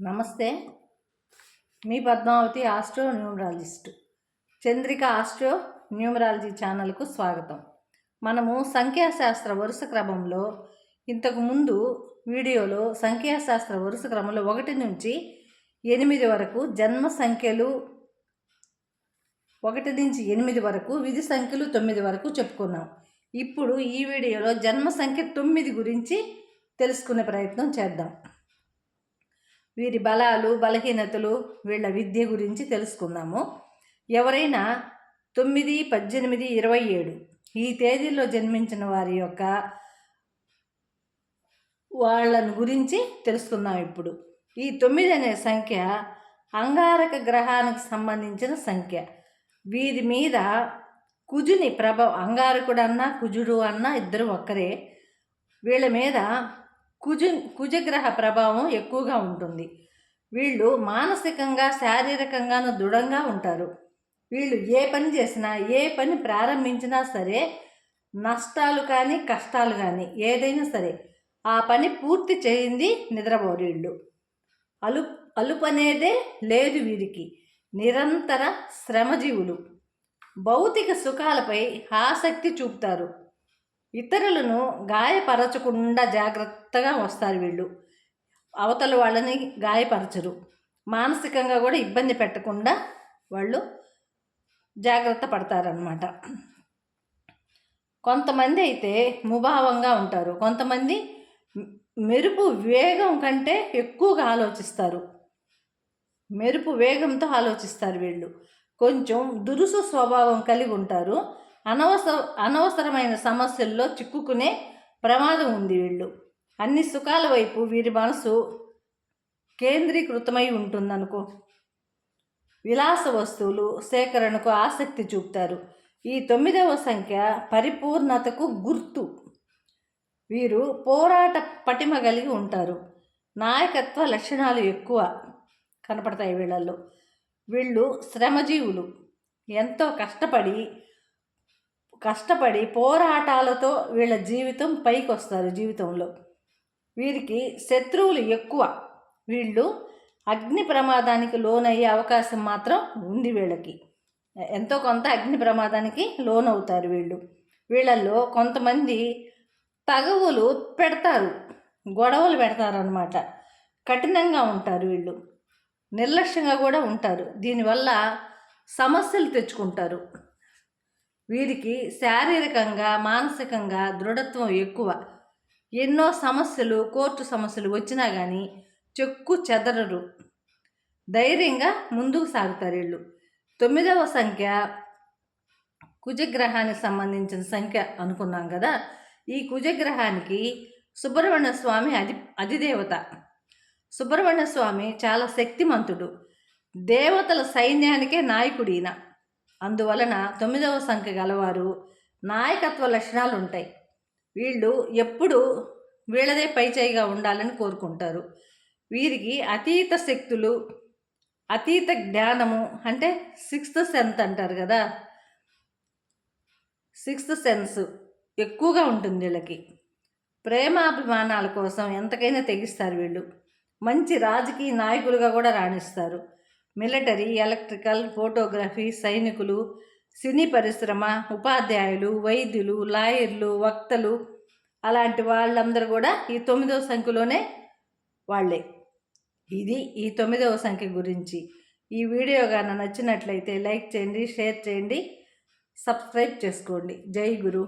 నమస్తే. మీ Padmavathi astro numerologist. Chandrika astro numerology ఛానల్కు స్వాగతం. మనము సంఖ్యాశాస్త్ర వరుస క్రమంలో ఇంతకు ముందు వీడియోలో సంఖ్యాశాస్త్ర వరుస క్రమంలో ఒకటి నుంచి ఎనిమిది వరకు జన్మ సంఖ్యలు ఒకటి నుంచి ఎనిమిది వరకు విధి సంఖ్యలు తొమ్మిది వరకు చెప్పుకున్నాం. ఇప్పుడు ఈ వీడియోలో జన్మ సంఖ్య తొమ్మిది గురించి తెలుసుకునే ప్రయత్నం చేద్దాం. వీరి బలాలు బలహీనతలు వీళ్ళ విద్య గురించి తెలుసుకుందాము. ఎవరైనా తొమ్మిది పద్దెనిమిది ఇరవై ఏడు ఈ తేదీల్లో జన్మించిన వారి యొక్క వాళ్ళని గురించి తెలుసుకుందాం ఇప్పుడు. ఈ తొమ్మిది అనే సంఖ్య అంగారక గ్రహానికి సంబంధించిన సంఖ్య. వీరి మీద కుజుని ప్రభావం అంగారకుడు అన్నా కుజుడు అన్నా ఇద్దరు ఒక్కరే. వీళ్ళ మీద కుజు కుజగ్రహ ప్రభావం ఎక్కువగా ఉంటుంది. వీళ్ళు మానసికంగా శారీరకంగాను దృఢంగా ఉంటారు. వీళ్ళు ఏ పని చేసినా ఏ పని ప్రారంభించినా సరే నష్టాలు కానీ కష్టాలు కానీ ఏదైనా సరే ఆ పని పూర్తి చేయింది నిద్రపోరీళ్ళు అలు అలుపు అనేదే లేదు వీరికి. నిరంతర శ్రమజీవులు. భౌతిక సుఖాలపై ఆసక్తి చూపుతారు. ఇతరులను గాయపరచకుండా జాగ్రత్తగా వస్తారు వీళ్ళు. అవతల వాళ్ళని గాయపరచరు. మానసికంగా కూడా ఇబ్బంది పెట్టకుండా వాళ్ళు జాగ్రత్త పడతారనమాట కొంతమంది అయితే ముభావంగా ఉంటారు. కొంతమంది మెరుపు వేగం కంటే ఎక్కువగా ఆలోచిస్తారు. మెరుపు వేగంతో ఆలోచిస్తారు వీళ్ళు. కొంచెం దురుసు స్వభావం కలిగి ఉంటారు. అనవసర అనవసరమైన సమస్యల్లో చిక్కుకునే ప్రమాదం ఉంది వీళ్ళు. అన్ని సుఖాల వైపు వీరి మనసు కేంద్రీకృతమై ఉంటుందనుకో. విలాస వస్తువులు సేకరణకు ఆసక్తి చూపుతారు. ఈ తొమ్మిదవ సంఖ్య పరిపూర్ణతకు గుర్తు. వీరు పోరాట పటిమ కలిగి ఉంటారు. నాయకత్వ లక్షణాలు ఎక్కువ కనపడతాయి వీళ్ళల్లో. వీళ్ళు శ్రమజీవులు. ఎంతో కష్టపడి కష్టపడి పోరాటాలతో వీళ్ళ జీవితం పైకి వస్తారు జీవితంలో. వీరికి శత్రువులు ఎక్కువ. వీళ్ళు అగ్ని ప్రమాదానికి లోనయ్యే అవకాశం మాత్రం ఉంది వీళ్ళకి. ఎంతో కొంత అగ్ని ప్రమాదానికి లోనవుతారు వీళ్ళు. వీళ్ళల్లో కొంతమంది తగవులు పెడతారు గొడవలు పెడతారనమాట కఠినంగా ఉంటారు వీళ్ళు. నిర్లక్ష్యంగా కూడా ఉంటారు. దీనివల్ల సమస్యలు తెచ్చుకుంటారు. వీరికి శారీరకంగా మానసికంగా దృఢత్వం ఎక్కువ. ఎన్నో సమస్యలు కోర్టు సమస్యలు వచ్చినా కానీ చెక్కు చెదరరు. ధైర్యంగా ముందుకు సాగుతారు వీళ్ళు. తొమ్మిదవ సంఖ్య కుజగ్రహానికి సంబంధించిన సంఖ్య అనుకున్నాం కదా? ఈ కుజగ్రహానికి సుబ్రహ్మణ్య స్వామి అధి అధిదేవత. సుబ్రహ్మణ్య స్వామి చాలా శక్తిమంతుడు. దేవతల సైన్యానికే నాయకుడు ఈయన అందువలన తొమ్మిదవ సంఖ్య గలవారు నాయకత్వ లక్షణాలు ఉంటాయి వీళ్ళు ఎప్పుడు వీళ్ళదే పైచేయిగా ఉండాలని కోరుకుంటారు. వీరికి అతీత శక్తులు అతీత జ్ఞానము అంటే సిక్స్త్ సెన్స్ అంటారు కదా. సిక్స్త్ సెన్స్ ఎక్కువగా ఉంటుంది వీళ్ళకి. ప్రేమాభిమానాల కోసం ఎంతకైనా తెగిస్తారు వీళ్ళు. మంచి రాజకీయ నాయకులుగా కూడా రాణిస్తారు. మిలిటరీ ఎలక్ట్రికల్ ఫోటోగ్రఫీ సైనికులు సినీ పరిశ్రమ ఉపాధ్యాయులు వైద్యులు లాయర్లు వక్తలు అలాంటి వాళ్ళందరూ కూడా ఈ తొమ్మిదవ సంఖ్యలోనే వాళ్ళే. ఇది ఈ తొమ్మిదవ సంఖ్య గురించి. ఈ వీడియో కానీ నచ్చినట్లయితే లైక్ చేయండి షేర్ చేయండి సబ్స్క్రైబ్ చేసుకోండి. జై గురు.